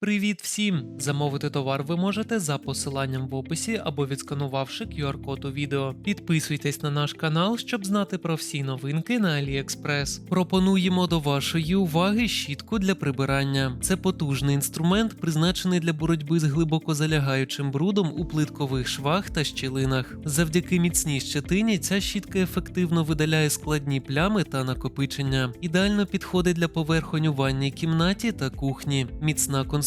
Привіт всім! Замовити товар ви можете за посиланням в описі або відсканувавши QR-код у відео. Підписуйтесь на наш канал, щоб знати про всі новинки на AliExpress. Пропонуємо до вашої уваги щітку для прибирання. Це потужний інструмент, призначений для боротьби з глибоко залягаючим брудом у плиткових швах та щілинах. Завдяки міцній щетині ця щітка ефективно видаляє складні плями та накопичення. Ідеально підходить для поверхонь у ванній кімнаті та кухні. Міцна конструкція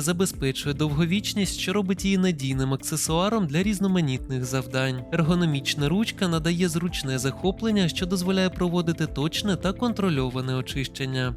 забезпечує довговічність, що робить її надійним аксесуаром для різноманітних завдань. Ергономічна ручка надає зручне захоплення, що дозволяє проводити точне та контрольоване очищення.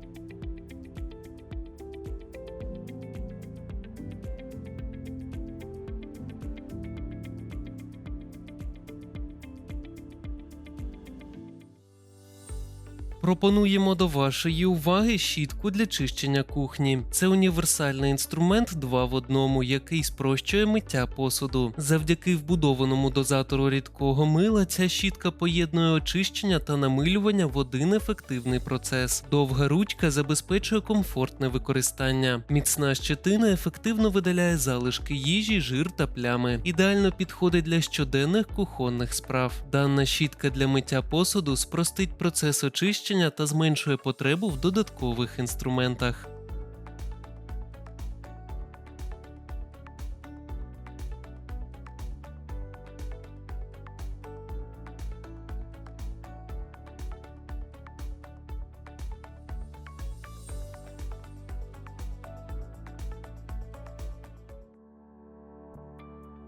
Пропонуємо до вашої уваги щітку для чищення кухні. Це універсальний інструмент 2 в одному, який спрощує миття посуду. Завдяки вбудованому дозатору рідкого мила ця щітка поєднує очищення та намилювання в один ефективний процес. Довга ручка забезпечує комфортне використання. Міцна щетина ефективно видаляє залишки їжі, жир та плями. Ідеально підходить для щоденних кухонних справ. Дана щітка для миття посуду спростить процес очищення та зменшує потребу в додаткових інструментах.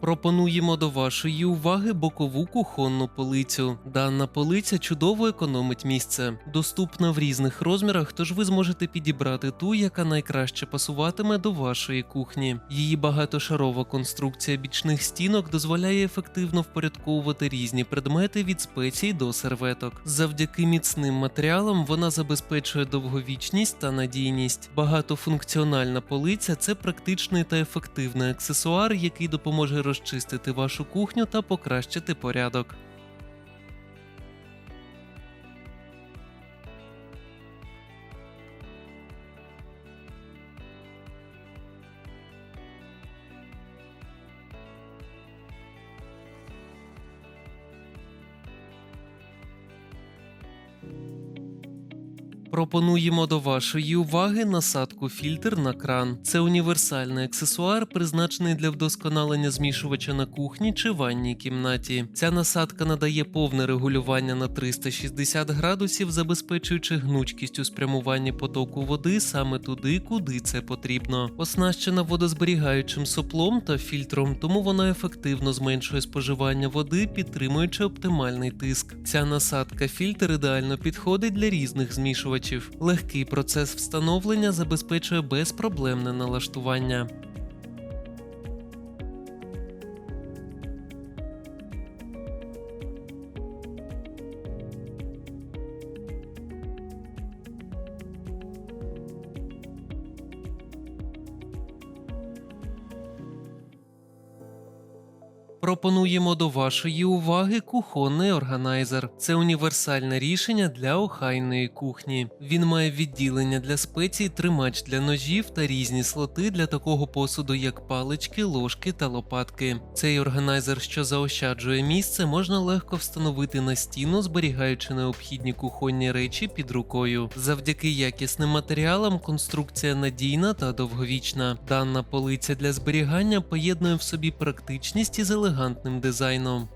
Пропонуємо до вашої уваги бокову кухонну полицю. Дана полиця чудово економить місце, доступна в різних розмірах, тож ви зможете підібрати ту, яка найкраще пасуватиме до вашої кухні. Її багатошарова конструкція бічних стінок дозволяє ефективно впорядковувати різні предмети від спецій до серветок. Завдяки міцним матеріалам вона забезпечує довговічність та надійність. Багатофункціональна полиця це практичний та ефективний аксесуар, який допоможе розчистити вашу кухню та покращити порядок. Пропонуємо до вашої уваги насадку фільтр на кран. Це універсальний аксесуар, призначений для вдосконалення змішувача на кухні чи ванній кімнаті. Ця насадка надає повне регулювання на 360 градусів, забезпечуючи гнучкість у спрямуванні потоку води саме туди, куди це потрібно. Оснащена водозберігаючим соплом та фільтром, тому вона ефективно зменшує споживання води, підтримуючи оптимальний тиск. Ця насадка фільтр ідеально підходить для різних змішувачів. Легкий процес встановлення забезпечує безпроблемне налаштування. Пропонуємо до вашої уваги кухонний органайзер. Це універсальне рішення для охайної кухні. Він має відділення для спецій, тримач для ножів та різні слоти для такого посуду, як палички, ложки та лопатки. Цей органайзер, що заощаджує місце, можна легко встановити на стіну, зберігаючи необхідні кухонні речі під рукою. Завдяки якісним матеріалам конструкція надійна та довговічна. Дана полиця для зберігання поєднує в собі практичність і із елегантним дизайном.